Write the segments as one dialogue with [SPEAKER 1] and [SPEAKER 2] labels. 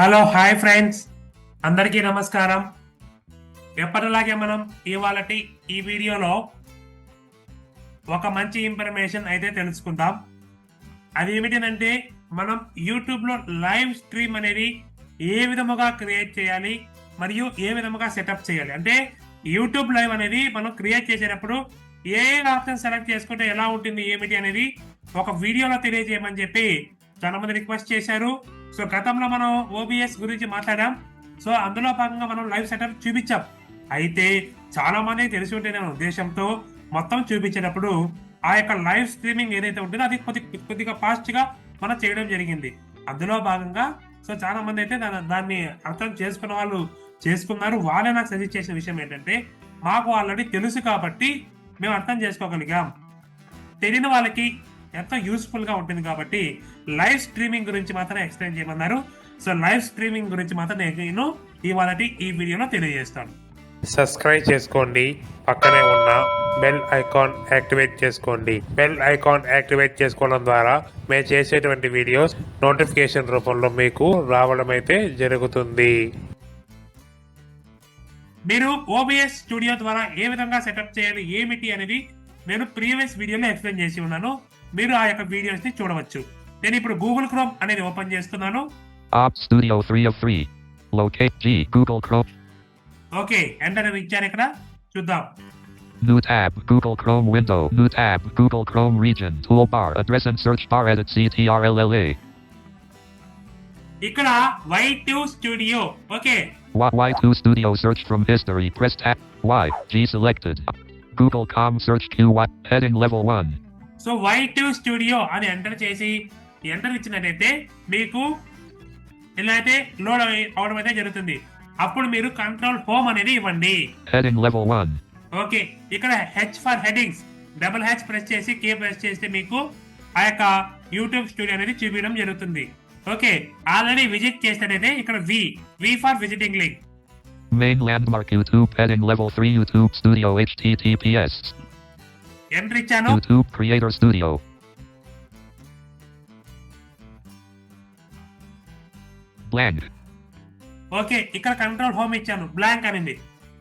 [SPEAKER 1] Hello hi friends. అందరికీ నమస్కారం. ఎప్పటిలాగే మనం ఇవాళటి ఈ వీడియోలో ఒక మంచి ఇన్ఫర్మేషన్ అయితే తెలుసుకుందాం. అది ఏమిటంటే మనం యూట్యూబ్లో లైవ్ స్ట్రీమ్ అనేది ఏ విధముగా క్రియేట్ చేయాలి మరియు ఏ విధముగా సెటప్ చేయాలి. అంటే యూట్యూబ్ లైవ్ అనేది మనం క్రియేట్ చేసేటప్పుడు ఏ ఆప్షన్ సెలెక్ట్ చేసుకుంటే ఎలా ఉంటుంది ఏమిటి అనేది ఒక వీడియోలో తెలియజేయమని చెప్పి చాలా మంది రిక్వెస్ట్ చేశారు. సో గతంలో మనం ఓబిఎస్ గురించి మాట్లాడాం. సో అందులో భాగంగా మనం లైవ్ సెటప్ చూపించాం. అయితే చాలా మంది తెలిసి ఉంటే నేను ఉద్దేశంతో మొత్తం చూపించేటప్పుడు ఆ యొక్క లైవ్ స్ట్రీమింగ్ ఏదైతే ఉంటుందో అది కొద్ది కొద్దిగా ఫాస్ట్గా మనం చేయడం జరిగింది. అందులో భాగంగా సో చాలా మంది అయితే దాని దాన్ని అర్థం చేసుకున్న వాళ్ళు చేసుకున్నారు. వాళ్ళే నాకు సజెస్ట్ చేసిన విషయం ఏంటంటే మాకు ఆల్రెడీ తెలుసు కాబట్టి మేము అర్థం చేసుకోగలిగాం. తెలియని వాళ్ళకి ఎంతో యూస్ఫుల్గా ఉంటుంది కాబట్టి లైవ్ స్ట్రీమింగ్ గురించి మాత్రం ఎక్స్ప్లెయిన్ చేయమన్నారు. సో లైవ్ స్ట్రీమింగ్ గురించి మాత్రం నేను ఇవాళ ఈ వీడియోలో తెలియజేస్తాను.
[SPEAKER 2] సబ్స్క్రైబ్ చేసుకోండి. పక్కనే ఉన్న బెల్ ఐకాన్ యాక్టివేట్ చేసుకోండి. బెల్ ఐకాన్ యాక్టివేట్ చేసుకోవడం ద్వారా మేము చేసేటువంటి వీడియోస్ నోటిఫికేషన్ రూపంలో మీకు రావడం అయితే జరుగుతుంది.
[SPEAKER 1] మీరు ఓబిఎస్ స్టూడియో ద్వారా ఏ విధంగా సెటప్ చేయాలి ఏమిటి అనేది నేను ప్రీవియస్ వీడియోలో ఎక్స్ప్లెయిన్ చేసి ఉన్నాను. మీరు ఆ యొక్క వీడియోస్ని చూడవచ్చు నేను ఇప్పుడు గూగుల్ క్రోమ్ అనేది ఓపెన్ చేస్తున్నాను
[SPEAKER 3] Studio 3 of 3. Locate G. Google Chrome.
[SPEAKER 1] Okay enter అని ఇచ్చాను ఇక్కడ చూద్దాం
[SPEAKER 3] New tab. Google Chrome window. New tab. Google Chrome region. Toolbar. Address and search bar. Edit CTRLLA.
[SPEAKER 1] ఇక్కడ Y two studio okay
[SPEAKER 3] Y- Y2 Studio search from history. Press tab. Y. G selected. Google Com search QY. Heading level 1.
[SPEAKER 1] So Y two studio అని enter చేసి enter ఇచ్చినట్టయితే మీకు ఇలా అయితే load అవడం అయితే జరుగుతుంది అప్పుడు మీరు కంట్రోల్ హోమ్ అనేది ఇవ్వండి
[SPEAKER 3] Heading level 1.
[SPEAKER 1] ఓకే ఇక్కడ H for headings double H press చేసి కే ప్రెస్ చేస్తే మీకు ఆ యొక్క యూట్యూబ్ స్టూడియో అనేది చూపించడం జరుగుతుంది ఓకే ఆల్రెడీ విజిట్ చేసినట్టయితే ఇక్కడ V V for visiting link
[SPEAKER 3] Main landmark YouTube. Heading level 3 YouTube Studio HTTPS.
[SPEAKER 1] Enter ఇచ్చాను
[SPEAKER 3] YouTube Creator Studio. Blank.
[SPEAKER 1] Okay ఇక్కడ కంట్రోల్ హోమ్ ఇచ్చాను బ్లాంక్ అనింది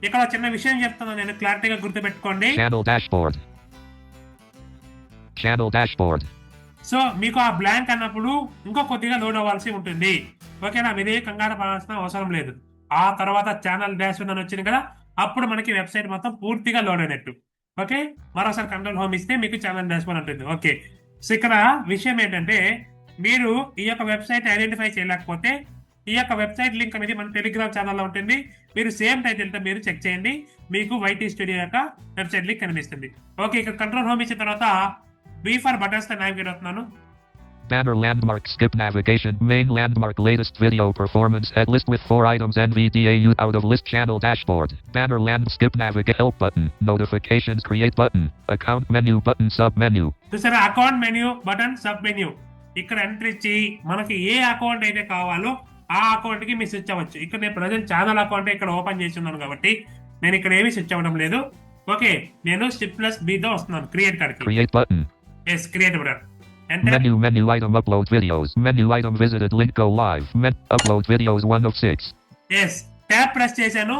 [SPEAKER 1] ఇక్కడ చిన్న విషయం చెప్తున్నాను నేను క్లారిటీగా గుర్తుపెట్టుకోండి
[SPEAKER 3] Channel dashboard. Channel dashboard.
[SPEAKER 1] So మీకు ఆ బ్లాంక్ అన్నప్పుడు ఇంకో కొద్దిగా లోడ్ అవ్వాల్సి ఉంటుంది ఓకేనా మీదే కంగారు పడాల్సిన అవసరం లేదు ఆ తర్వాత ఛానల్ డాష్ అని వచ్చింది కదా అప్పుడు మనకి వెబ్సైట్ మొత్తం పూర్తిగా లోడ్ అయినట్టు ఓకే? మరోసారి కంట్రోల్ హోమ్ ఇస్తే మీకు ఛానల్ డాష్ ఉంటుంది ఓకే. సో ఇక్కడ విషయం ఏంటంటే మీరు ఈ యొక్క వెబ్సైట్ ఐడెంటిఫై చేయలేకపోతే ఈ యొక్క వెబ్సైట్ లింక్ అనేది మన టెలిగ్రామ్ ఛానల్లో ఉంటుంది. మీరు సేమ్ టైటిల్తో మీరు చెక్ చేయండి. మీకు వైటీ స్టూడియో యొక్క వెబ్సైట్ లింక్ కనిపిస్తుంది. ఓకే ఇక్కడ కంట్రోల్ హోమ్ ఇచ్చిన తర్వాత బీ ఫర్ బటన్స్ నావిగేట్ అవుతున్నాను.
[SPEAKER 3] Banner landmark skip navigation. Main landmark latest video performance head list with four items NVDAU out of list channel dashboard. Banner land skip navigate help button. Notifications create button. Account menu button sub menu.
[SPEAKER 1] చూసారా account menu button sub menu ఇక్కడ enter ఇచ్చి మనకి ఏ account అయితే కావాలో ఆ అకౌంట్కి మీరు switch అవ్వచ్చు ఇక్కడ నేను ప్రజెంట్ ఛానల్ అకౌంట్ ఇక్కడ ఓపెన్ చేసి ఉన్నాను కాబట్టి నేను ఇక్కడ ఏమీ స్విచ్ అవ్వడం లేదు ఓకే నేను స్టిప్ ప్లస్ బి తో వస్తున్నాను క్రియేట్ కార్డ్కి
[SPEAKER 3] Create button.
[SPEAKER 1] Yes create button Enter
[SPEAKER 3] Menu menu item upload videos. Menu item visited link go live. Men- upload videos 1 of 6.
[SPEAKER 1] Yes tab press చేశాను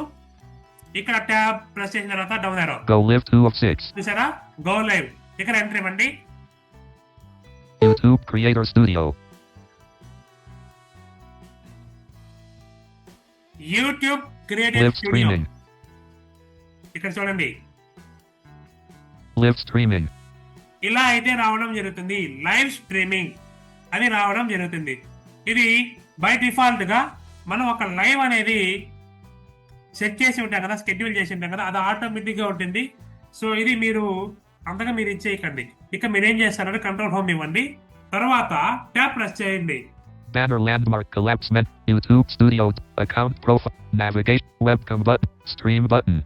[SPEAKER 1] ఇక్కడ ట్యాబ్ ప్రెస్ చేసిన తర్వాత down ఆరో
[SPEAKER 3] Go live 2 of 6.
[SPEAKER 1] చూసారా go live ఇక్కడ enter ఇవ్వండి
[SPEAKER 3] YouTube Creator Studio.
[SPEAKER 1] YouTube creative
[SPEAKER 3] Live
[SPEAKER 1] studio
[SPEAKER 3] streaming.
[SPEAKER 1] ఇక్కడ చూడండి
[SPEAKER 3] Live streaming.
[SPEAKER 1] ఇలా అయితే రావడం జరుగుతుంది లైవ్ స్ట్రీమింగ్ అని రావడం జరుగుతుంది ఇది బై డిఫాల్ట్గా మనం ఒక లైవ్ అనేది సెట్ చేసి ఉంటాం కదా స్కెడ్యూల్ చేసి ఉంటాం కదా అది ఆటోమేటిక్గా ఉంటుంది సో ఇది మీరు అంతగా మీరు ఇచ్చేయకండి ఇక మీరు ఏం చేస్తారంటే కంట్రోల్ హోమ్ ఇవ్వండి తర్వాత ట్యాప్ ప్రెస్ చేయండి
[SPEAKER 3] Banner landmark collapse men. YouTube Studio. Account profile. Navigation. Webcam button. Stream button.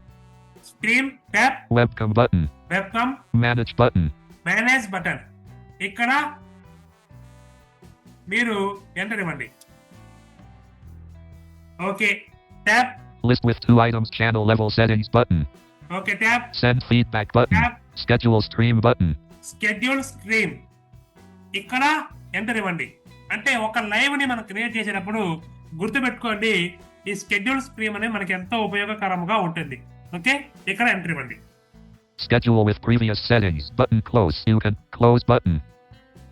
[SPEAKER 1] Screen tap
[SPEAKER 3] Webcam button.
[SPEAKER 1] Webcam
[SPEAKER 3] Manage button.
[SPEAKER 1] Manage button ఇక్కడ మీరు ఎంటర్ ఇవ్వండి okay tap
[SPEAKER 3] List with two items. Channel level settings button.
[SPEAKER 1] Okay
[SPEAKER 3] tap feedback button.
[SPEAKER 1] Tap
[SPEAKER 3] Schedule stream button.
[SPEAKER 1] Schedule stream ఇక్కడ enter ఇవ్వండి అంటే ఒక లైవ్ని మనం create చేసేటప్పుడు గుర్తుపెట్టుకోండి ఈ స్కెడ్యూల్ స్క్రీన్ అనేది మనకి ఎంతో ఉపయోగకరంగా ఉంటుంది ఓకే ఇక్కడ ఎంట్రీ ఇవ్వండి
[SPEAKER 3] Schedule with previous settings. Button close. You can close button.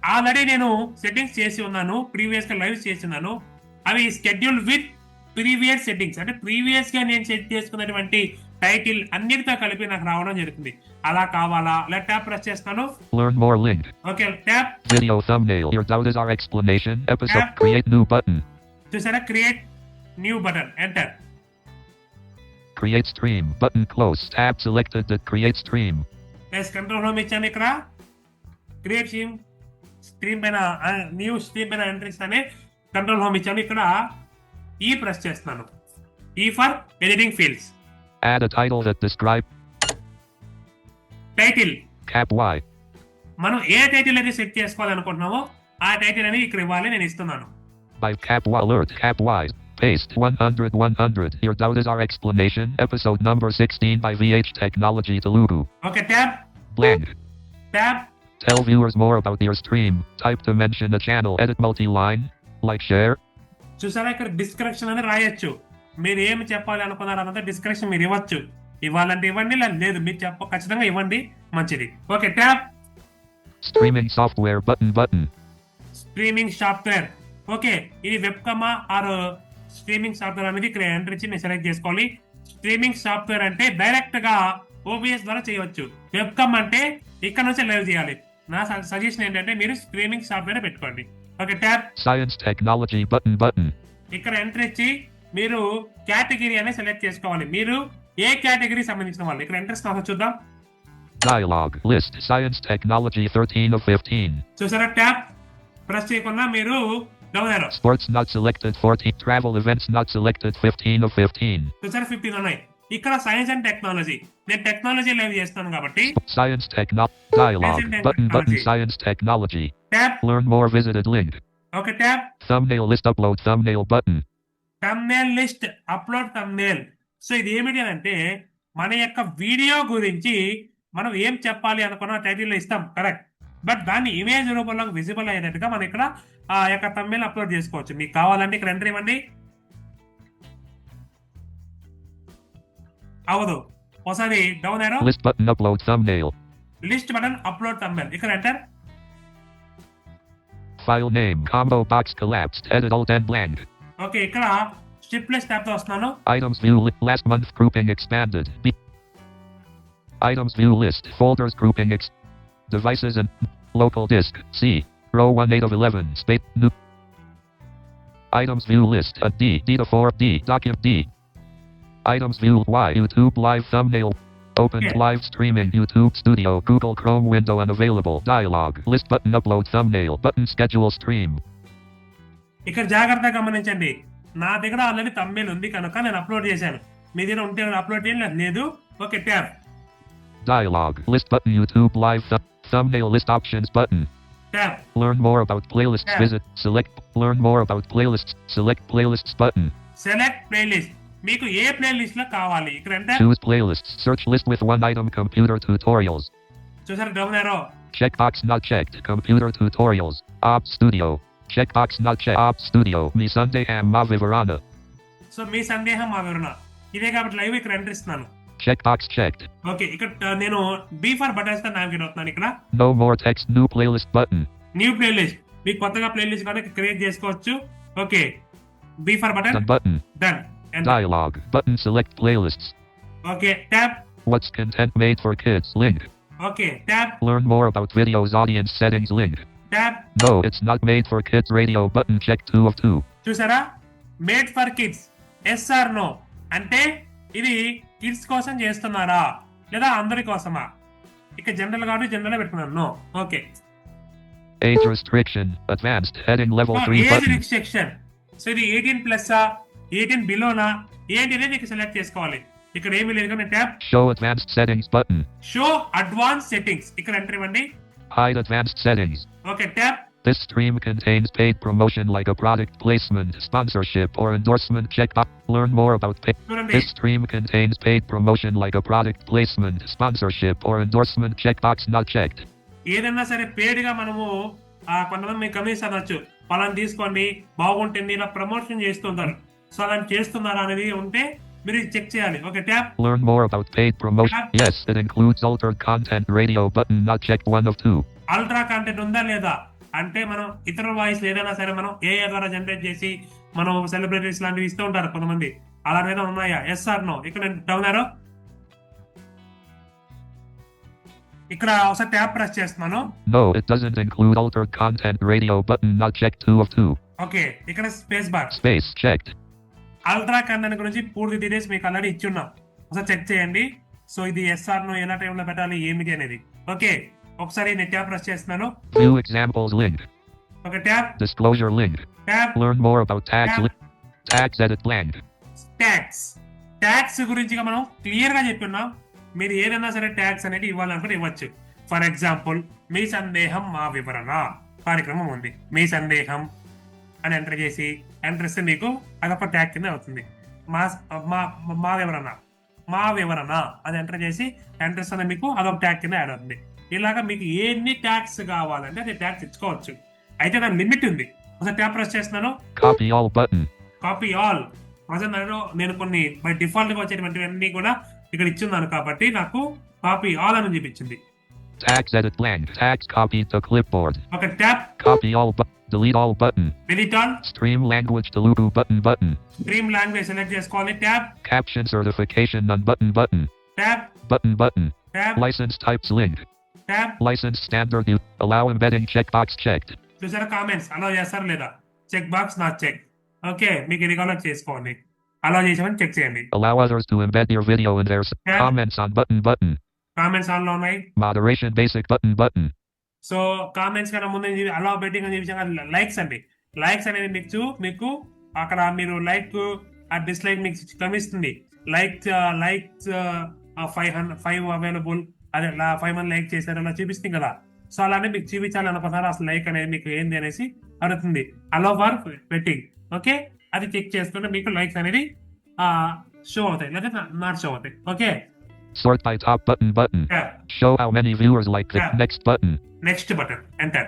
[SPEAKER 1] Already నేను సెట్టింగ్స్ చేసి ఉన్నాను ప్రీవియస్గా లైవ్ చేసి ఉన్నాను అవి స్కెడ్యూల్ విత్ ప్రీవియస్ సెట్టింగ్స్ అంటే ప్రీవియస్గా నేను సెట్ చేసుకున్నటువంటి టైటిల్ అన్నిటితో కలిపి నాకు రావడం జరుగుతుంది అలా కావాలా ఇలా ట్యాప్ ప్రెస్ చేస్తాను
[SPEAKER 3] Learn more link.
[SPEAKER 1] Okay tap
[SPEAKER 3] Video thumbnail. Your doubt is our explanation. Episode. Create new button.
[SPEAKER 1] చూసారా create new button enter
[SPEAKER 3] Create stream. Button close. Tab selected to create stream.
[SPEAKER 1] Plus control home ఇచ్చాను ఇక్కడ create stream screen పైన new screen పైన entry ఇస్తానే control home ఇచ్చాను ఇక్కడ ఈ press చేస్తున్నాను E for editing fields
[SPEAKER 3] Add a title that describe
[SPEAKER 1] title
[SPEAKER 3] cap Y.
[SPEAKER 1] మనం ఏ టైటిల్ అయితే సెట్ చేసుకోవాలనుకుంటున్నామో ఆ టైటిల్ అనేది ఇక్కడ ఇవ్వాలి నేను ఇస్తున్నాను
[SPEAKER 3] By cap Y alert. Cap Y. Paste 100 100. Your doubt is our explanation. Episode number 16 by VH Technology Telugu.
[SPEAKER 1] Okay tab
[SPEAKER 3] Blank.
[SPEAKER 1] Tab
[SPEAKER 3] Tell viewers more about your stream. Type to mention a channel. Edit multi-line. Like share.
[SPEAKER 1] చూసారా ఇక్కడ description అని రాయొచ్చు మీరు ఏమి చెప్పాలి అనుకున్నారు అన్నది description మీరు ఇవ్వచ్చు ఇవ్వాలంటే ఇవ్వండి లేదా మీరు చెప్ప ఖచ్చితంగా ఇవ్వండి మంచిది okay tab
[SPEAKER 3] Streaming software button button.
[SPEAKER 1] Streaming software okay ఇది web comma or streaming software అనేది ఇక్కడ ఎంటర్ ఇచ్చి నేను సెలెక్ట్ చేసుకోవాలి స్ట్రీమింగ్ సాఫ్ట్వేర్ అంటే డైరెక్ట్గా ఓబిఎస్ ద్వారా చేయవచ్చు వెబ్ కమ్ అంటే ఇక్కడ నుంచి లైవ్ చేయాలి నా సజెషన్ ఏంటంటే మీరు స్ట్రీమింగ్ సాఫ్ట్వేర్ పెట్టుకోండి okay tab
[SPEAKER 3] Science technology button button.
[SPEAKER 1] ఇక్కడ ఎంటర్ ఇచ్చి మీరు కేటగిరీ అనేది సెలెక్ట్ చేసుకోవాలి మీరు ఏ కేటగిరీ సంబంధించిన వాళ్ళు ఇక్కడ ఎంట్రెస్ట్ చూద్దాం
[SPEAKER 3] Dialogue. List. Science technology 13 of 15.
[SPEAKER 1] చూసారా ట్యాబ్ ప్రెస్ చేయకుండా మీరు arrow.
[SPEAKER 3] Sports not selected 14. Travel events not selected 15 of 15.
[SPEAKER 1] చూసారా ఫిఫ్టీన్ ఉన్నాయి ఇక్కడ సైన్స్ అండ్ టెక్నాలజీ నేను టెక్నాలజీ లైవ్ చేస్తాను కాబట్టి
[SPEAKER 3] Science techno. Dialogue.
[SPEAKER 1] Present and
[SPEAKER 3] Button button.
[SPEAKER 1] technology.
[SPEAKER 3] Science technology.
[SPEAKER 1] Tab
[SPEAKER 3] Learn more visited link.
[SPEAKER 1] ఒక tab
[SPEAKER 3] Thumbnail list upload thumbnail button.
[SPEAKER 1] thumbnail list upload thumbnail so ఇది ఏమిటి అని అంటే మన యొక్క వీడియో గురించి మనం ఏం చెప్పాలి అనుకున్న టైటిల్ ఇస్తాం కరెక్ట్ బట్ దాన్ని ఇమేజ్ రూపంలో విజిబుల్ అయ్యేటట్టుగా మనం ఇక్కడ ఆ యొక్క thumbnail అప్లోడ్ చేసుకోవచ్చు మీకు కావాలంటే ఇక్కడ ఎంటర్ ఇవ్వండి అవదు ఒకసారి డౌన్ ఆరో
[SPEAKER 3] List button upload thumbnail.
[SPEAKER 1] List button upload thumbnail ఇక్కడ enter
[SPEAKER 3] File name. Combo box collapsed. Edit alt and blank.
[SPEAKER 1] Okay ఇక్కడ స్ట్రిప్లెస్ ట్యాబ్తో వస్తున్నాను
[SPEAKER 3] li- last month grouping expanded. B- Items view list folders grouping ex- devices and local disk C row 1 8 of 11 space new Items view list a D D to 4 D document D Items view Y YouTube live thumbnail Open
[SPEAKER 1] Yeah.
[SPEAKER 3] live streaming YouTube Studio Google Chrome window unavailable dialog list button upload thumbnail button schedule stream
[SPEAKER 1] ఇక్కడ జాగ్రత్తగా గమనించండి నా దగ్గర already తమ్మేలు ఉంది కనుక నేను upload చేశాను మీ దగ్గర ఉంటే అప్లోడ్ చేయాలి లేదు okay tab
[SPEAKER 3] dialog list button YouTube live thu- thumbnail list options button
[SPEAKER 1] tab
[SPEAKER 3] Learn more about playlists.
[SPEAKER 1] Yeah.
[SPEAKER 3] Visit select. Learn more about playlists. Select playlists button.
[SPEAKER 1] Select playlist మీకు ఏ playlist లో కావాలి ఇక్కడ అంటే
[SPEAKER 3] Choose playlists. Search list with one item. Computer tutorials.
[SPEAKER 1] చూసారు down arrow
[SPEAKER 3] Checkbox not checked. Computer tutorials. Op Studio. Checkbox not checked. Op Studio. Mi Sunday Ham Ma Vivarana.
[SPEAKER 1] So మీ సందేహం మా వివరణ ఇదే కాబట్టి లైవ్ ఇక్కడ ఎంటర్ ఇస్తున్నాను
[SPEAKER 3] Checkbox checked.
[SPEAKER 1] Okay ఇక్కడ uh, నేను బీ ఫర్ బటన్స్తో నావిగేట్ అవుతున్నాను ఇక్కడ
[SPEAKER 3] No more text. New playlist button.
[SPEAKER 1] New playlist మీకు కొత్తగా ప్లేలిస్ట్ కనుక క్రియేట్ చేసుకోవచ్చు okay B for button
[SPEAKER 3] Done button.
[SPEAKER 1] Done
[SPEAKER 3] Dialog. Button select playlists.
[SPEAKER 1] Okay tab
[SPEAKER 3] What's content made for kids? Link.
[SPEAKER 1] Okay tab
[SPEAKER 3] Learn more about videos audience settings. Link.
[SPEAKER 1] Tab
[SPEAKER 3] No, it's not made for kids. Radio button check 2 of 2.
[SPEAKER 1] చూసారా made for kids yes or no అంటే ఇది kids కోసం చేస్తున్నారా? లేదా అందరి కోసమా? ఇక general కాబట్టి జనరల్ పెట్టుకున్నాను. No. Okay.
[SPEAKER 3] Age restriction. Advanced. Heading level 3 age.
[SPEAKER 1] Restriction so ఇది ఎయిటీన్ ప్లస్ ఎయిటీన్ బిలోనా ఏంటి అనేది నీకు సెలెక్ట్ చేసుకోవాలి? ఇక్కడ ఏమీ లేదు కానీ tab
[SPEAKER 3] Show advanced settings button.
[SPEAKER 1] Show advance settings ఇక్కడ ఎంటర్ ఇవ్వండి.
[SPEAKER 3] Hide advanced settings.
[SPEAKER 1] Okay tab
[SPEAKER 3] This stream contains paid promotion like a product placement, sponsorship, or endorsement. Check box. Learn more about pay. This stream contains paid promotion like a product placement, sponsorship, or endorsement. Checkbox not checked.
[SPEAKER 1] ఏదన్నా సరే పేడ్గా మనము ఆ కొంతమంది మీకు commission అనొచ్చు వాళ్ళని తీసుకోండి బాగుంటుంది ఇలా ప్రమోషన్ చేస్తుంటారు సో అలా చేస్తున్నారా అనేది ఉంటే మీరు చెక్ చేయాలి okay tap
[SPEAKER 3] Learn more about paid promotion. Yes, it includes altered content radio button not checked one of two.
[SPEAKER 1] Altered content ఉందా లేదా అంటే మనం ఇతర వాయిస్ ఏదైనా సరే మనం ఏఐ ద్వారా జనరేట్ చేసి మనం సెలబ్రిటీస్ లాంటివి ఇస్తూ ఉంటారు కొంతమంది. అలాంటివి ఉన్నాయా? ఎస్ ఆర్ నో ఇక్కడ డౌన్ ఆరో ఇక్కడ ఒకసారి ట్యాప్ ప్రెస్ చేస్తున్నాను.
[SPEAKER 3] Doesn't include altered content radio button not checked two of two.
[SPEAKER 1] Okay ఇక్కడ space bar
[SPEAKER 3] Space checked.
[SPEAKER 1] Altered content గురించి పూర్తి డీటెయిల్స్ మీకు ఆల్రెడీ ఇచ్చున్నాం ఒకసారి చెక్ చేయండి. సో ఇది ఎస్ఆర్ను ఎలా టైంలో పెట్టాలి ఏమిటి అనేది. ఓకే ఒకసారి నేను ట్యాప్ ప్రెస్ చేస్తున్నాను
[SPEAKER 3] View examples link.
[SPEAKER 1] ఒక tap
[SPEAKER 3] Disclosure link. Tap about tags.
[SPEAKER 1] Yeah.
[SPEAKER 3] Li- tags edit blank.
[SPEAKER 1] Tags tags గురించి మనం క్లియర్గా చెప్పున్నాం మీరు ఏదైనా సరే ట్యాక్స్ అనేది ఇవ్వాలనుకుంటే ఇవ్వచ్చు ఫర్ ఎగ్జాంపుల్ మీ సందేహం మా వివరణ కార్యక్రమం ఉంది మీ సందేహం అని ఎంటర్ చేసి ఎంటర్ ఇస్తే మీకు అదొక ట్యాగ్ కింద అవుతుంది మా మా మా వివరణ మా వివరణ అది ఎంటర్ చేసి ఎంటర్ ఇస్తే మీకు అదొక ట్యాగ్ కింద యాడ్ అవుతుంది ఇలాగా మీకు ఎన్ని ట్యాక్స్ కావాలంటే అది ట్యాక్స్ ఇచ్చుకోవచ్చు అయితే దాని లిమిట్ ఉంది ఒకసారి ట్యాప్ ప్రెస్ చేస్తున్నాను
[SPEAKER 3] Copy all button.
[SPEAKER 1] Copy all present నేను కొన్ని బై డిఫాల్ట్గా వచ్చేటువంటివన్నీ కూడా ఇక్కడ ఇచ్చున్నాను కాబట్టి నాకు కాపీ ఆల్ అని చూపించింది
[SPEAKER 3] Tags edit blank. Tags copied to clipboard.
[SPEAKER 1] ఒక tap
[SPEAKER 3] Copy all but delete all button.
[SPEAKER 1] Delete all
[SPEAKER 3] Stream language Telugu button button.
[SPEAKER 1] Stream language select చేసుకోవాలి tap
[SPEAKER 3] Caption certification none button button.
[SPEAKER 1] Tap
[SPEAKER 3] Button button.
[SPEAKER 1] Tap
[SPEAKER 3] License types link.
[SPEAKER 1] Tap
[SPEAKER 3] License standard u- allow embedding checkbox checked.
[SPEAKER 1] చూసారా comments అలా చేస్తారు లేదా? Check box నా check okay మీకు ఇది కావాలో చేసుకోండి. అలా చేసామని చెక్ చేయండి.
[SPEAKER 3] Allow others to embed your video in their s-
[SPEAKER 1] Yeah.
[SPEAKER 3] comments on button button.
[SPEAKER 1] Comments ఆన్లో ఉన్నాయి.
[SPEAKER 3] Moderation basic button button.
[SPEAKER 1] So comments కన్నా ముందు అలా బెట్టింగ్ అని చెప్పి లైక్స్ అండి. లైక్స్ అనేది మీకు మీకు అక్కడ మీరు లైక్ ఆ డిస్లైక్ మీకు కనిపిస్తుంది. Like like five hundred five available అదే ఫైవ్ మంది లైక్ చేశారు అలా చూపిస్తుంది కదా. సో అలానే మీకు చూపించాలనుకున్నారు అసలు లైక్ అనేది మీకు ఏంది అనేసి అడుగుతుంది. అలో ఫర్ బెట్టింగ్ ఓకే అది చెక్ చేసుకుంటే మీకు లైక్స్ అనేది షో అవుతాయి. లేదా నాట్ షో అవుతాయి. Okay
[SPEAKER 3] Sort by top button button. Show how many viewers like the
[SPEAKER 1] Yeah.
[SPEAKER 3] next button.
[SPEAKER 1] Next button enter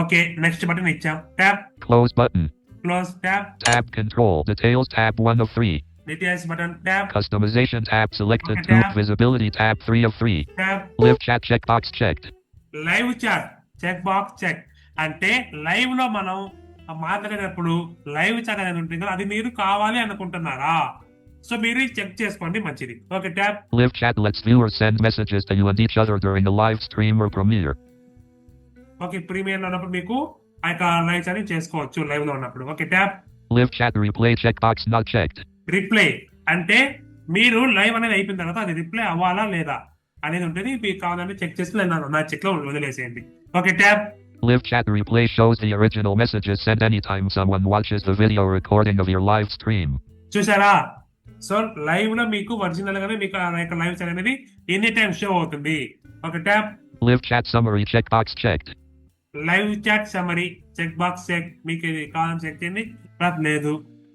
[SPEAKER 1] okay next button ఇచ్చాం. Tap
[SPEAKER 3] Close button.
[SPEAKER 1] Close
[SPEAKER 3] Tab. Control. Details tab 1 of 3.
[SPEAKER 1] Details button tap
[SPEAKER 3] Customization tab selected
[SPEAKER 1] Okay,
[SPEAKER 3] 2.
[SPEAKER 1] tab.
[SPEAKER 3] Visibility tab 3 of 3.
[SPEAKER 1] Tap
[SPEAKER 3] Live chat checkbox checked.
[SPEAKER 1] Live chat check box check అంటే లైవ్లో మనం మాట్లాడేటప్పుడు live chat అనేది ఉంటుంది కదా అది మీరు కావాలి అనుకుంటున్నారా సో మీరు చెక్ చేసుకోండి మంచిది okay tap
[SPEAKER 3] Live chat lets viewers send messages to you and each other during a live stream or premiere.
[SPEAKER 1] Okay ప్రీమియర్లో ఉన్నప్పుడు మీకు ఆ యొక్క లైవ్ చాట్ చేసుకోవచ్చు లైవ్లో ఉన్నప్పుడు okay tap
[SPEAKER 3] Live chat replay checkbox not checked.
[SPEAKER 1] Reply అంటే మీరు live అనేది అయిపోయిన తర్వాత అది రిప్లై అవ్వాలా లేదా అనేది ఉంటుంది. మీకు కావాలంటే చెక్ చేసి నేను నా చెక్లో వదిలేసేయండి. Okay tap
[SPEAKER 3] Live chat replay shows the original messages sent anytime someone watches the video recording of your live stream.
[SPEAKER 1] చూసారా? సో లైవ్లో మీకు ఒరిజినల్ గానే మీకు ఆ యొక్క లైవ్ చాట్ అనేది ఎనీ టైం షో అవుతుంది. ఒక tap
[SPEAKER 3] Live chat summary checkbox checked.
[SPEAKER 1] Live chat summary check box check మీకు ఇది కావాలని చెక్ చేయండి. లేదు.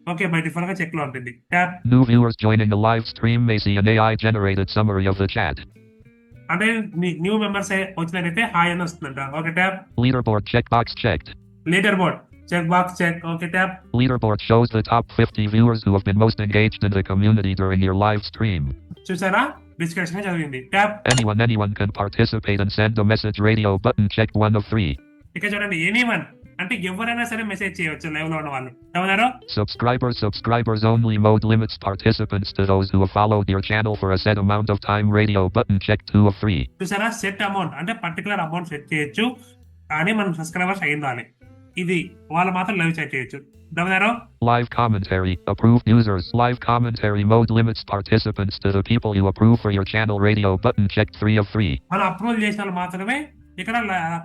[SPEAKER 1] ఓకే బై డిఫాల్ట్ గా చెక్ లో ఉంటుంది tap
[SPEAKER 3] New viewers joining a live stream may see an AI generated summary of the chat.
[SPEAKER 1] అంటే new members వచ్చినట్టయితే హాయ్ అని వస్తుందంట okay tap
[SPEAKER 3] Leaderboard checkbox checked.
[SPEAKER 1] Leaderboard checkbox check okay tap
[SPEAKER 3] Leaderboard shows the top 50 viewers who have been most engaged in the community during your live stream.
[SPEAKER 1] చూసారా discussion చదివింది tap
[SPEAKER 3] Anyone anyone can participate and send a message radio button checked 1 of 3.
[SPEAKER 1] ఇక చూడండి anyone అంటే ఎవరైనా సరే message చేయవచ్చు లైవ్లో ఉన్న వాళ్ళు
[SPEAKER 3] Subscribers subscribers only mode limits participants to those who have followed your channel for a set amount of time radio button checked 2 of 3.
[SPEAKER 1] చూసారా సెట్ అమౌంట్ అంటే పర్టికులర్ అమౌంట్ సెట్ చేయొచ్చు కానీ మనం సబ్స్క్రైబర్స్ అయిందాలి ఇది వాళ్ళు మాత్రం లైవ్ చెక్ చేయొచ్చు
[SPEAKER 3] Live commentary. Approved users. Live commentary mode limits participants to the people you approve for your channel radio button checked 3 of 3.
[SPEAKER 1] మనం అప్రూవల్ చేసిన వాళ్ళు మాత్రమే ఇక్కడ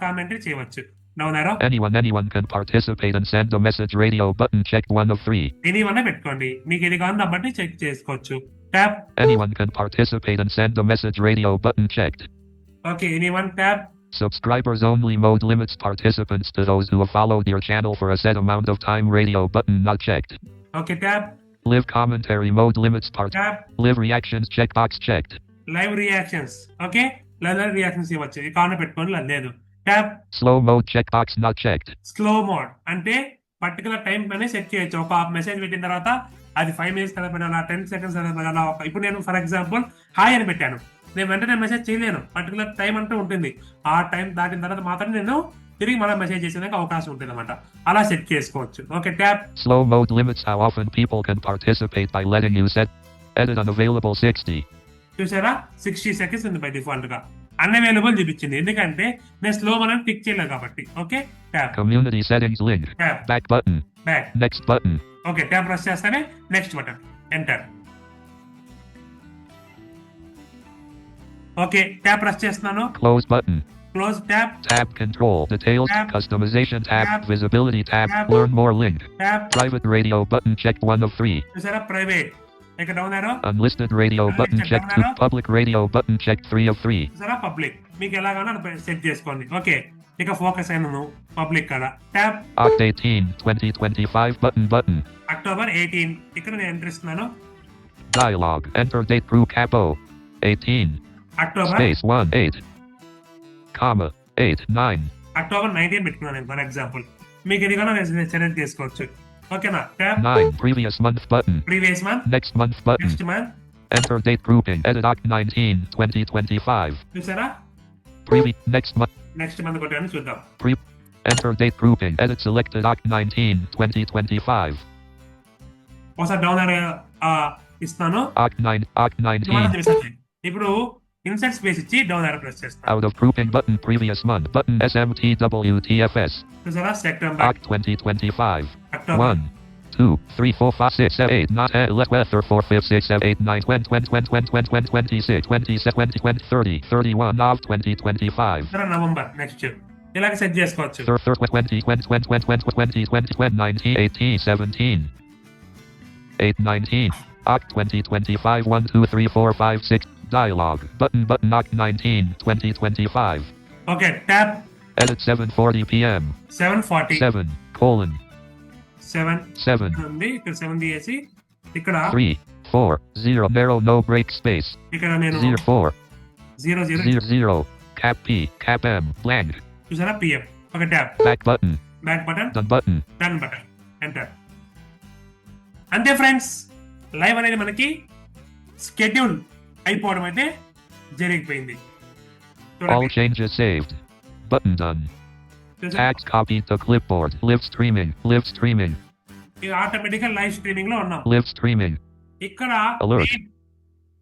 [SPEAKER 1] కామెంటరీ చేయవచ్చు అవునారో
[SPEAKER 3] Anyone anyone can participate and send a message radio button checked 1 of 3.
[SPEAKER 1] Anyone పెట్టుకోండి మీకు ఇది కావాలి బట్టి చెక్ చేసుకోవచ్చు tap
[SPEAKER 3] Anyone can participate and send a message radio button checked.
[SPEAKER 1] Okay anyone tap
[SPEAKER 3] Subscribers only mode limits participants to those who have followed your channel for a set amount of time radio button not checked.
[SPEAKER 1] Okay tap
[SPEAKER 3] Live commentary mode limits part.
[SPEAKER 1] Tap
[SPEAKER 3] Live reactions checkbox checked.
[SPEAKER 1] Live reactions okay లేదా reactions ఇవ్వచ్చు ఈ corner పెట్టుకొని లేదు, లేదు tap
[SPEAKER 3] Slow mode checkbox not checked.
[SPEAKER 1] Slow mode అంటే particular time పైన set చేయొచ్చు. ఒక మెసేజ్ పెట్టిన తర్వాత అది ఫైవ్ మినిట్స్ కదా పెట్టాలా టెన్ సెకండ్స్ కదా పెట్టాలా ఒక ఇప్పుడు నేను ఫర్ ఎగ్జాంపుల్ హాయ్ అని పెట్టాను. నేను వెంటనే మెసేజ్ చేయలేను. పర్టికులర్ టైం అంటూ ఉంటుంది. ఆ టైం దాటిన తర్వాత మాత్రం నేను తిరిగి మళ్ళీ మెసేజ్ చేసేందుకు అవకాశం ఉంటుంది అనమాట అలా సెట్ చేసుకోవచ్చు. Okay tap
[SPEAKER 3] Slow mode limits how often people can participate by letting you set. Edit unavailable 60.
[SPEAKER 1] చూసారా? సిక్స్టీ సెకండ్స్ ఉంది బై డిఫాల్ట్గా. అన్అవైలబుల్ చూపించింది ఎందుకంటే నేను స్లో మనం క్లిక్ చేయలేదు కాబట్టి okay tap
[SPEAKER 3] Community settings link.
[SPEAKER 1] Tap
[SPEAKER 3] Back button.
[SPEAKER 1] Back
[SPEAKER 3] Next button.
[SPEAKER 1] Okay tap press చేస్తానే next button enter okay tap press చేస్తున్నాను
[SPEAKER 3] Close button.
[SPEAKER 1] Close tap
[SPEAKER 3] Tab control. Details.
[SPEAKER 1] Tab.
[SPEAKER 3] Customization tab.
[SPEAKER 1] Tab.
[SPEAKER 3] Visibility tab.
[SPEAKER 1] Tab.
[SPEAKER 3] Learn more link.
[SPEAKER 1] Tap
[SPEAKER 3] Private radio button checked 1 of 3.
[SPEAKER 1] చూసారా private ఇక్కడ down ఎక్కడ ఉన్నారు
[SPEAKER 3] unlisted radio button
[SPEAKER 1] check
[SPEAKER 3] public radio button check 3 of 3
[SPEAKER 1] సరే public మీకు ఎలాగైనా set చేసుకోండి. Okay ఇక focus అయినను పబ్లిక్ కాడ tap
[SPEAKER 3] Oct 18 2025 button button
[SPEAKER 1] October 18 ఇక్కడ నేను ఎంటర్ ఇస్తున్నాను
[SPEAKER 3] డైలాగ్ ఎంటర్ డేట్ త్రూ కాపో 18
[SPEAKER 1] అక్టోబర్
[SPEAKER 3] స్పేస్ 1 8 కామా 8 9
[SPEAKER 1] అక్టోబర్ 19 పెట్టుకున్నాను ఫర్ ఎగ్జాంపుల్ మీకు ఎదిగైనా సెలెక్ట్ చేసుకోవచ్చు. ఓకేనా tap
[SPEAKER 3] 9. Previous month button.
[SPEAKER 1] Previous month
[SPEAKER 3] Next month button.
[SPEAKER 1] Next month
[SPEAKER 3] Enter date grouping. Edit Oct 19 2025.
[SPEAKER 1] చూసారా
[SPEAKER 3] Previ- next month.
[SPEAKER 1] Next month కొట్టాను చూద్దాం
[SPEAKER 3] Pre- enter date grouping. Edit selected Oct 19 2025.
[SPEAKER 1] ఒకసారి down ఇస్తాను
[SPEAKER 3] Oct 9 Oct
[SPEAKER 1] ఇది మాత్రం
[SPEAKER 3] 19.
[SPEAKER 1] చూపిస్తాను. ఇప్పుడు insert space ఇచ్చి డౌన్ ఆరో ప్రెస్ చేస్తాను
[SPEAKER 3] Out of grouping button. Previous month button. SMTWTFS.
[SPEAKER 1] చూసారా సెప్టెంబర్
[SPEAKER 3] Oct 2025.
[SPEAKER 1] October
[SPEAKER 3] 1, 2, 3, 4, 5, 6, 7, 8, 9, 10, 11, 12, 4, 5, 6, 7, 8, 9, 20, 20, 20, 20, 20, 26, 27, 20, 30, 31 of 2025.
[SPEAKER 1] చూసారా నవంబర్ నెక్స్ట్ ఇలాగ సెట్ చేసుకోవచ్చు
[SPEAKER 3] 3, 20, 20, 20, 20, 20, 20, 20, 20, 19, 18, 17, 8, 19, Oct 2025, 1, 2, 3, 4, 5, 6, dialogue, button, button, Oct 19, 2025.
[SPEAKER 1] Okay tap
[SPEAKER 3] Edit 7.40 p.m.
[SPEAKER 1] Seven forty
[SPEAKER 3] 7, colon,
[SPEAKER 1] seven
[SPEAKER 3] 7,
[SPEAKER 1] ఉంది ఇక్కడ seven తీసేసి ఇక్కడ
[SPEAKER 3] 3, 4, 0, narrow no break space.
[SPEAKER 1] ఇక్కడ నేను
[SPEAKER 3] Zero four
[SPEAKER 1] zero zero
[SPEAKER 3] zero zero cap P cap M blank
[SPEAKER 1] చూసారా PM ఒక tap
[SPEAKER 3] back button
[SPEAKER 1] back button
[SPEAKER 3] done button
[SPEAKER 1] done button enter అంతే friends live అనేది మనకి స్కెడ్యూల్ అయిపోవడం అయితే జరిగిపోయింది.
[SPEAKER 3] all changes saved. Button done. tags copied to clipboard. Live streaming. Live streaming.
[SPEAKER 1] ఇది ఆటోమేటిక్గా లైవ్ స్ట్రీమింగ్లో ఉన్నాం.
[SPEAKER 3] Live streaming.
[SPEAKER 1] ఇక్కడ.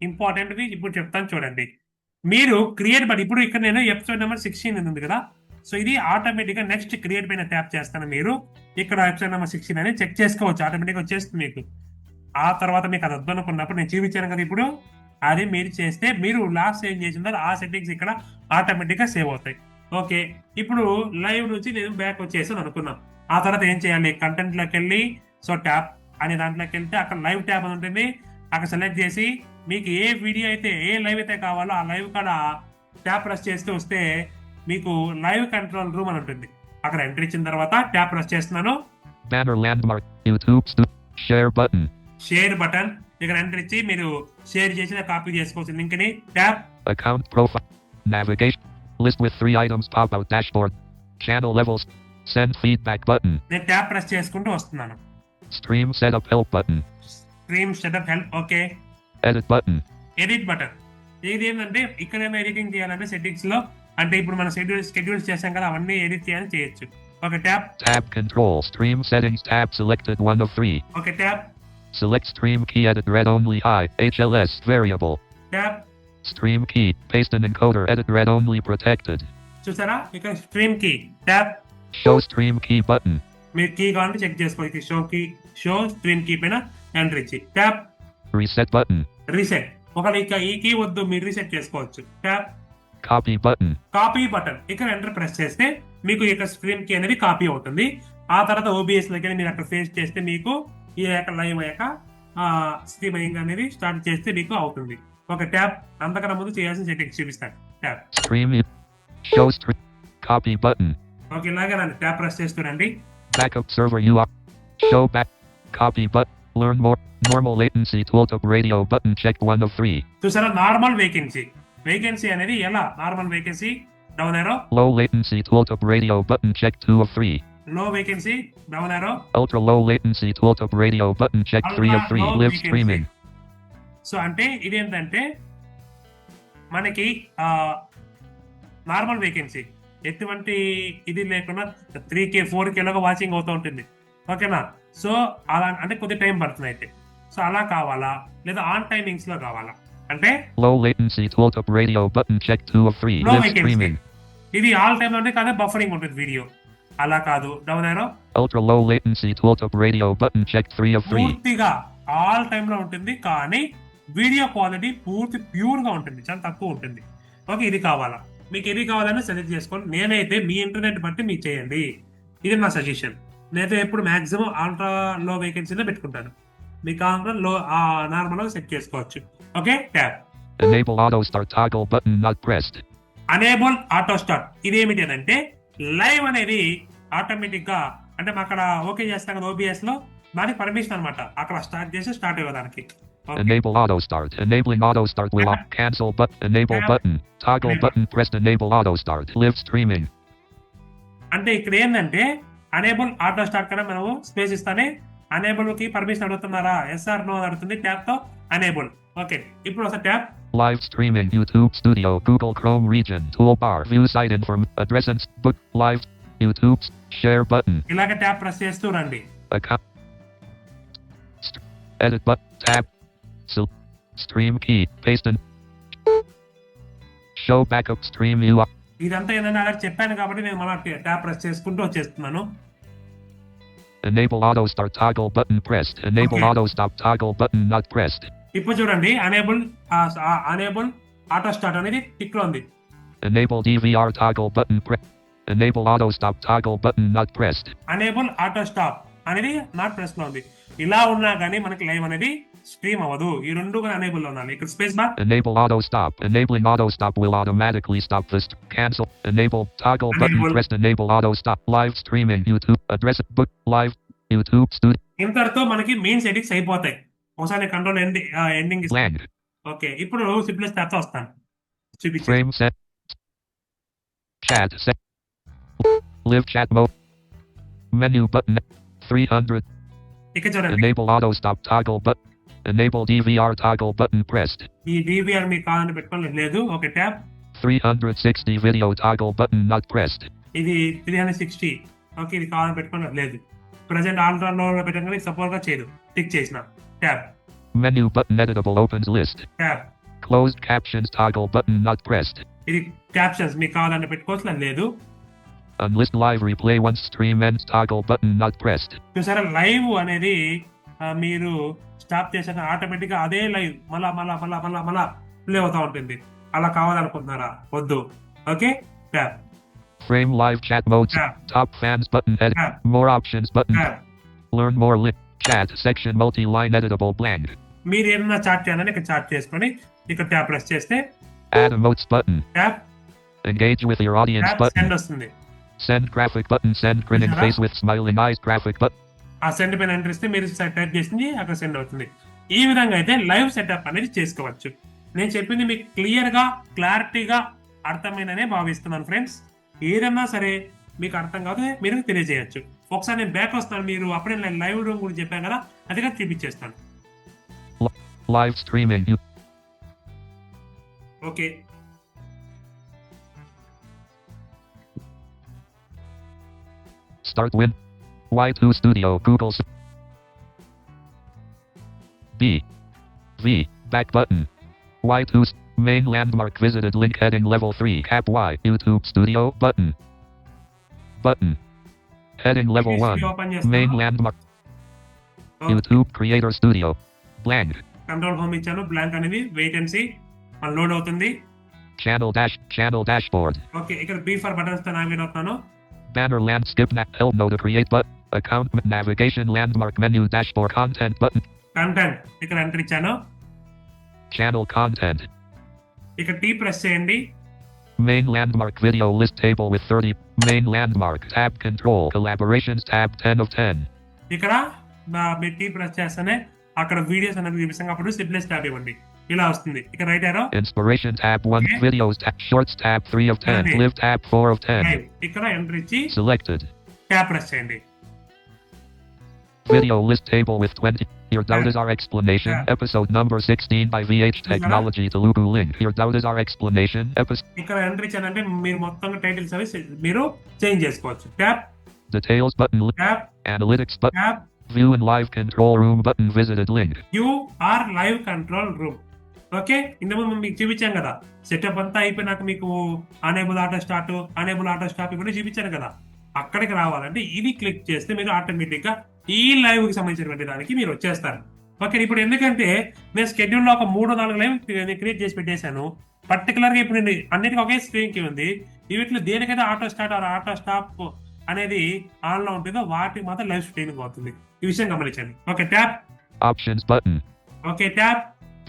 [SPEAKER 1] ఇంపార్టెంట్ ఇప్పుడు చెప్తాను చూడండి. మీరు క్రియేట్ బట్ ఇప్పుడు ఇక్కడ నేను ఎపిసోడ్ నెంబర్ సిక్స్టీన్ ఉంది కదా. సో ఇది ఆటోమేటిక్గా నెక్స్ట్ క్రియేట్ పైన ట్యాప్ చేస్తాను మీరు. ఇక్కడ ఎపిసోడ్ నెంబర్ సిక్స్టీన్ అని చెక్ చేసుకోవచ్చు. ఆటోమేటిక్ వచ్చేస్తుంది మీకు. ఆ తర్వాత మీకు అది వద్దనుకున్నప్పుడు నేను చూపించాను కదా ఇప్పుడు. అది మీరు చేస్తే మీరు లాస్ట్ ఏం చేసిందో ఆ సెట్టింగ్స్ ఇక్కడ ఆటోమేటిక్గా సేవ్ అవుతాయి. ఓకే ఇప్పుడు లైవ్ నుంచి నేను బ్యాక్ వచ్చేసాను అనుకున్నాం. ఆ తర్వాత ఏం చేయాలి? కంటెంట్లోకి వెళ్ళి సో ట్యాప్ అనే దాంట్లోకి వెళ్తే అక్కడ లైవ్ ట్యాబ్ అని ఉంటుంది. అక్కడ సెలెక్ట్ చేసి మీకు ఏ వీడియో అయితే ఏ లైవ్ అయితే కావాలో ఆ లైవ్ కాడ ట్యాప్ ప్రెస్ చేస్తే వస్తే మీకు లైవ్ కంట్రోల్ రూమ్ అని ఉంటుంది. అక్కడ ఎంట్రీ ఇచ్చిన తర్వాత ట్యాప్ ప్రెస్ చేస్తున్నాను. షేర్ బటన్ ఇక్కడ ఎంటర్ ఇచ్చి మీరు షేర్ చేసిన కాపీ చేసుకోవచ్చు. లింక్ని tap.
[SPEAKER 3] Account profile navigation list with 3 items pop out dashboard channel levels send feedback button
[SPEAKER 1] నేను ట్యాప్ ప్రెస్ చేసుకుంటూ వస్తున్నాను.
[SPEAKER 3] Stream setup help button
[SPEAKER 1] stream setup help okay.
[SPEAKER 3] Edit button
[SPEAKER 1] edit button ఇది ఏంటంటే ఇక్కడ ఏమైనా ఎడిటింగ్ చేయాలంటే సెట్టింగ్స్లో అంటే ఇప్పుడు మనం షెడ్యూల్ షెడ్యూల్స్ చేసాం కదా అవన్నీ ఎడిట్ చేయాలని చేయొచ్చు. ఒక tap.
[SPEAKER 3] Tap control stream settings tap selected one of three
[SPEAKER 1] ఒక tap.
[SPEAKER 3] Select stream key edit read only high HLS variable.
[SPEAKER 1] ట్యాప్
[SPEAKER 3] Stream key, paste an encoder, edit read only protected.
[SPEAKER 1] చూసారా? ఇక్కడ స్ట్రీమ్కి tap
[SPEAKER 3] Show stream key button.
[SPEAKER 1] మీరు key కావాలంటే check చేసుకోవచ్చు. Show key show screen key పైన enter ఇచ్చి. Tap
[SPEAKER 3] Reset button.
[SPEAKER 1] Reset ఒకవేళ ఇక ఈ కీ వద్దు మీరు రీసెట్ చేసుకోవచ్చు. Tap
[SPEAKER 3] Copy button.
[SPEAKER 1] Copy button ఇక్కడ ఎంటర్ ప్రెస్ చేస్తే మీకు ఇక స్క్రీన్ కీ అనేది కాపీ అవుతుంది. ఆ తర్వాత ఓబిఎస్ దగ్గర మీరు అక్కడ ఫేస్ చేస్తే మీకు ఈ యొక్క లైవ్ యొక్క స్ట్రీమింగ్ అనేది స్టార్ట్ చేస్తే మీకు అవుతుంది. ఒక ట్యాప్ అంతకన్నా ముందు చేయాల్సిన సెట్టింగ్ చూపిస్తాను.
[SPEAKER 3] Tap show copy button
[SPEAKER 1] okay ఇలాగే నన్ను ట్యాప్ ప్రెస్
[SPEAKER 3] చేస్తానండి backup server you show back copy button learn more normal latency టోల్ట్ up radio button check 1 of 3
[SPEAKER 1] చూసారా? నార్మల్ వేకెన్సీ వేకెన్సీ అనేది ఎలా? Normal vacancy down arrow
[SPEAKER 3] low latency టోల్ట్ up radio button check 2 of 3
[SPEAKER 1] low vacancy down arrow
[SPEAKER 3] Ultra low latency tilt up radio button check 3 of 3.
[SPEAKER 1] Ultra low
[SPEAKER 3] Live
[SPEAKER 1] vacancy.
[SPEAKER 3] streaming.
[SPEAKER 1] So అంటే ఇదేంటంటే మనకి normal vacancy ఎటువంటి ఇది లేకుండా three K four కేలోగా watching అవుతూ ఉంటుంది ఓకేనా సో అలా అంటే కొద్ది టైం పడుతుంది అయితే సో అలా కావాలా లేదా ఆన్ టైమింగ్స్లో కావాలా అంటే
[SPEAKER 3] Low latency tilt up radio button check 2 of 3.
[SPEAKER 1] లో
[SPEAKER 3] Live
[SPEAKER 1] వేకెన్సీ
[SPEAKER 3] streaming.
[SPEAKER 1] ఇది ఆల్ టైమ్లోనే కానీ బఫరింగ్ ఉంటుంది వీడియో అలా కాదు. Down arrow
[SPEAKER 3] Ultra low latency tilt up radio button check 3 of 3.
[SPEAKER 1] పూర్తిగా ఆల్ టైమ్లో ఉంటుంది కానీ వీడియో క్వాలిటీ పూర్తి ప్యూర్గా ఉంటుంది చాలా తక్కువ ఉంటుంది. ఓకే ఇది కావాలా? మీకు ఏది కావాలని సెలెక్ట్ చేసుకోండి. నేనైతే మీ ఇంటర్నెట్ బట్టి మీకు చేయండి. ఇది నా సజెషన్ నేనైతే ఎప్పుడు మాక్సిమం ఆల్ట్రా లో వేకెన్సీలో పెట్టుకుంటాను. మీకు కావాలంటే లో నార్మల్గా సెట్ చేసుకోవచ్చు. Okay tab
[SPEAKER 3] Enable auto start toggle button not pressed.
[SPEAKER 1] Enable auto start ఇదేమిటి అని అంటే లైవ్ అనేది ఆటోమేటిక్గా అంటే మనం అక్కడ ఓకే చేస్తాం కదా ఓబిఎస్లో దానికి పర్మిషన్ అన్నమాట అక్కడ స్టార్ట్ చేసి స్టార్ట్ అయ్యేదానికి.
[SPEAKER 3] Enable auto start. Enabling auto start will off cancel but enable button. Toggle button pressed enable auto start. Live streaming.
[SPEAKER 1] అంటే ఇక్కడ ఏంటంటే అనేబుల్ ఆటో స్టార్ట్ కదా మనము స్పేస్ ఇస్తానే అనేబుల్కి పర్మిషన్ అడుగుతున్నారా ఎస్ఆర్ నో అడుగుతుంది ట్యాబ్తో అనేబుల్ ఓకే ఇప్పుడు ఒకసారి tab
[SPEAKER 3] Live streaming YouTube Studio Google Chrome region toolbar view site inform address and s- book live YouTube s- share button
[SPEAKER 1] ఇలాగ ట్యాబ్ ప్రెస్ చేస్తూ రండి
[SPEAKER 3] account st- edit button tab so stream key paste and show backup stream UI
[SPEAKER 1] ఇదంతా ఏంటంటే అలా చెప్పాను కాబట్టి నేను మళ్ళీ ట్యాబ్ ప్రెస్ చేసుకుంటూ వచ్చేస్తున్నాను
[SPEAKER 3] enable auto start toggle button pressed enable
[SPEAKER 1] Okay.
[SPEAKER 3] auto stop toggle button not pressed
[SPEAKER 1] ఇప్పుడు చూడండి అనేబుల్ అనేబుల్ ఆటో స్టార్ట్ అనేది టిక్లో ఉంది
[SPEAKER 3] enable DVR toggle button pressed enable auto stop toggle button not pressed
[SPEAKER 1] auto stop అనేది not ప్రెస్లో ఉంది ఇలా ఉన్నా కానీ మనకి లైవ్ అనేది స్ట్రీమ్ అవ్వదు ఈ రెండు కూడా అనేబుల్లో ఉండాలి ఇక్కడ space bar
[SPEAKER 3] Enable auto stop. Enabling auto stop will automatically stop this. Cancel. Enable toggle button
[SPEAKER 1] Enable.
[SPEAKER 3] pressed. Enable auto stop. Live streaming YouTube address book live YouTube studio
[SPEAKER 1] ఇంతటితో మనకి మెయిన్ సెట్టింగ్స్ అయిపోతాయి ఒకసారి control ending ending
[SPEAKER 3] blank
[SPEAKER 1] okay ఇప్పుడు సింప్లెస్ ట్యాప్తో వస్తాను చూపించు
[SPEAKER 3] frame set chat set live chat mode menu button 300
[SPEAKER 1] ఇక్కడ చూడండి
[SPEAKER 3] enable auto stop toggle button enable DVR toggle button pressed
[SPEAKER 1] ఈ డివిఆర్ మీకు కావాలని పెట్టుకోవాలి లేదు okay tap
[SPEAKER 3] 360 video toggle button not pressed
[SPEAKER 1] ఇది త్రీ హండ్రెడ్ సిక్స్టీ ఓకే ఇది కావాలని పెట్టుకోవాలి లేదు ప్రజెంట్ ఆల్ట్రా లో పెట్టగానే సపోర్ట్గా చేయదు టిక్ చేసిన tap
[SPEAKER 3] menu button editable opens list
[SPEAKER 1] tap
[SPEAKER 3] closed captions toggle button not pressed
[SPEAKER 1] ఇది క్యాప్షన్స్ మీకు కావాలని పెట్టుకోవచ్చు లేదు లేదు
[SPEAKER 3] Unlist live replay once stream ends toggle button not pressed.
[SPEAKER 1] చూసారా లైవ్ అనేది ఆ, మీరు స్టాప్ చేశాక ఆటోమేటిక్గా అదే లైవ్ మళ్ళా మళ్ళా మళ్ళా మళ్ళా మళ్ళా ప్లే అవుతా ఉంటుంది అలా కావాలనుకుంటున్నారా వద్దు okay tap
[SPEAKER 3] Frame live chat modes.
[SPEAKER 1] Yeah.
[SPEAKER 3] Top fans button edit.
[SPEAKER 1] Yeah.
[SPEAKER 3] More options button.
[SPEAKER 1] Tap
[SPEAKER 3] Learn more lit. Chat section multi-line editable blank.
[SPEAKER 1] మీరు ఏదైనా చాట్ చేయాలని ఇక్కడ చాట్ చేసుకొని ఇక్కడ ట్యాప్ ప్రెస్ చేస్తే
[SPEAKER 3] Add emotes button.
[SPEAKER 1] Tap
[SPEAKER 3] Engage with your audience
[SPEAKER 1] tap
[SPEAKER 3] button.
[SPEAKER 1] Send వస్తుంది
[SPEAKER 3] Send graphic button. Send grinning face with smiling eyes graphic button.
[SPEAKER 1] ఆ send పైన ఎంటర్ ఇస్తే మీరు టైప్ చేసింది అక్కడ సెండ్ అవుతుంది ఈ విధంగా అయితే లైవ్ సెటప్ అనేది చేసుకోవచ్చు నేను చెప్పింది మీకు క్లియర్గా క్లారిటీగా అర్థమైననే భావిస్తున్నాను ఫ్రెండ్స్ ఏదన్నా సరే మీకు అర్థం కాదు మీరు తెలియజేయచ్చు ఒకసారి నేను బ్యాక్ వస్తాను మీరు అప్పుడే నేను లైవ్ రూమ్ గురించి చెప్పాను కదా అది కూడా చూపించేస్తాను
[SPEAKER 3] Live streaming. You-
[SPEAKER 1] okay
[SPEAKER 3] Start win. Y2 Studio Google. s- B. V. Back button. Y2 s- main landmark visited link heading level 3 cap Y YouTube Studio button. Button. Heading level 1.
[SPEAKER 1] Open
[SPEAKER 3] Main
[SPEAKER 1] చేస్తాను
[SPEAKER 3] landmark YouTube Creator Studio. Blank.
[SPEAKER 1] Control home ఇచ్చాను blank అనేది wait and see load అవుతుంది
[SPEAKER 3] Channel dash channel dashboard.
[SPEAKER 1] Okay ఇక్కడ B for బటన్స్తో navigate అవుతాను
[SPEAKER 3] Banner land skip na- help no to create but account m- navigation landmark menu dashboard content button.
[SPEAKER 1] Content ఇక్కడ enter ఇచ్చాను
[SPEAKER 3] Channel content.
[SPEAKER 1] ఇక్కడ T press చేయండి
[SPEAKER 3] Main landmark video list table with 30. Main landmark tab control collaborations tab 10 of 10.
[SPEAKER 1] ఇక్కడ నా- మీరు tea press చేస్తేనే అక్కడ videos అనేది చూపిస్తాం అప్పుడు సిప్లెస్ ట్యాబ్ ఇవ్వండి ఇలా వస్తుంది ఇక రైట్ ఆరో
[SPEAKER 3] Inspiration tab 1.
[SPEAKER 1] Okay.
[SPEAKER 3] Videos tab. Shorts tab 3 of 10.
[SPEAKER 1] Okay.
[SPEAKER 3] Live tab 4 of 10.
[SPEAKER 1] Live ఇక్కడ ఎంటర్ ఇచ్చి
[SPEAKER 3] Selected.
[SPEAKER 1] ట్యాప్ ప్రెస్ చేయండి
[SPEAKER 3] Video list table with 20. Your doubt is our explanation. Episode number 16 by VH Technology Telugu link. Your doubt is our explanation. Episode
[SPEAKER 1] ఇక్కడ enter ఇచ్చానంటే మీరు మొత్తంగా titles అవి మీరు change చేసుకోవచ్చు tap
[SPEAKER 3] details button.
[SPEAKER 1] Tap
[SPEAKER 3] analytics button.
[SPEAKER 1] Tap
[SPEAKER 3] View and live control room button. Visited link.
[SPEAKER 1] Your live control room okay ఇంతకుముందు మీకు చూపించాం కదా సెటప్ అంతా అయిపోయినాక మీకు enable auto start enable auto stop కూడా చూపించాను కదా అక్కడికి రావాలంటే ఇది క్లిక్ చేస్తే మీరు ఆటోమేటిక్గా ఈ లైవ్కి సంబంధించినటువంటి దానికి మీరు వచ్చేస్తారు. ఓకే ఇప్పుడు ఎందుకంటే నేను schedule లో ఒక మూడు నాలుగు లైవ్ క్రియేట్ చేసి పెట్టేశాను. పర్టికులర్గా ఇప్పుడు నేను అన్నిటికీ ఒకే స్క్రీన్కి ఉంది. వీటిలో దేనికైతే auto start or auto stop అనేది ఆన్లో ఉంటుందో వాటికి మాత్రం లైవ్ స్ట్రీమింగ్ అవుతుంది ఈ విషయం గమనించండి. Okay tap
[SPEAKER 3] Options button.
[SPEAKER 1] Okay tap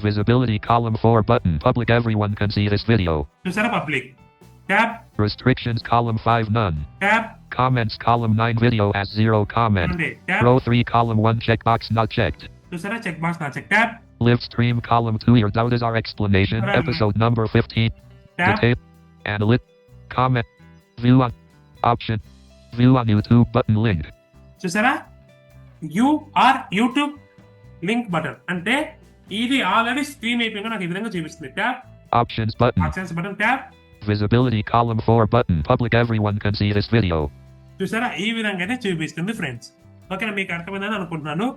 [SPEAKER 3] Visibility column 4 button. Public everyone can see this video.
[SPEAKER 1] చూసారా public Tap
[SPEAKER 3] Restrictions column 5 none.
[SPEAKER 1] Tap
[SPEAKER 3] Comments column 9 video as 0 comment.
[SPEAKER 1] చూడండి tap
[SPEAKER 3] Row 3 column 1 checkbox not checked.
[SPEAKER 1] చూసారా check box నా check tap
[SPEAKER 3] Live stream column 2 your doubt is our explanation.
[SPEAKER 1] Right.
[SPEAKER 3] Episode number 15.
[SPEAKER 1] Tap
[SPEAKER 3] Detail. Analyt. Comment. View on. Option. View on YouTube button link.
[SPEAKER 1] చూసారా you are YouTube link button అంటే ఇది already screen అయిపోయింది నాకు ఈ విధంగా చూపిస్తుంది tap
[SPEAKER 3] Options button.
[SPEAKER 1] Options button tap
[SPEAKER 3] Visibility column 4 button. Public everyone can see this video.
[SPEAKER 1] చూసారా? ఈ విధంగా అయితే చూపిస్తుంది ఫ్రెండ్స్ ఓకేనా మీకు అర్థమైందని అనుకుంటున్నాను.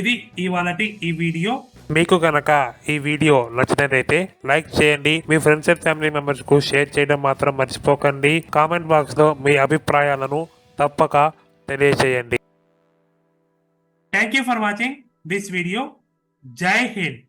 [SPEAKER 1] ఇది ఇవాళ ఈ వీడియో.
[SPEAKER 2] మీకు కనుక ఈ వీడియో నచ్చినట్లయితే లైక్ చేయండి. మీ ఫ్రెండ్స్ అండ్ ఫ్యామిలీ మెంబర్స్కు షేర్ చేయడం మాత్రం మర్చిపోకండి. కామెంట్ బాక్స్లో మీ అభిప్రాయాలను తప్పక తెలియజేయండి.
[SPEAKER 1] Thank you for watching this video జై హింద్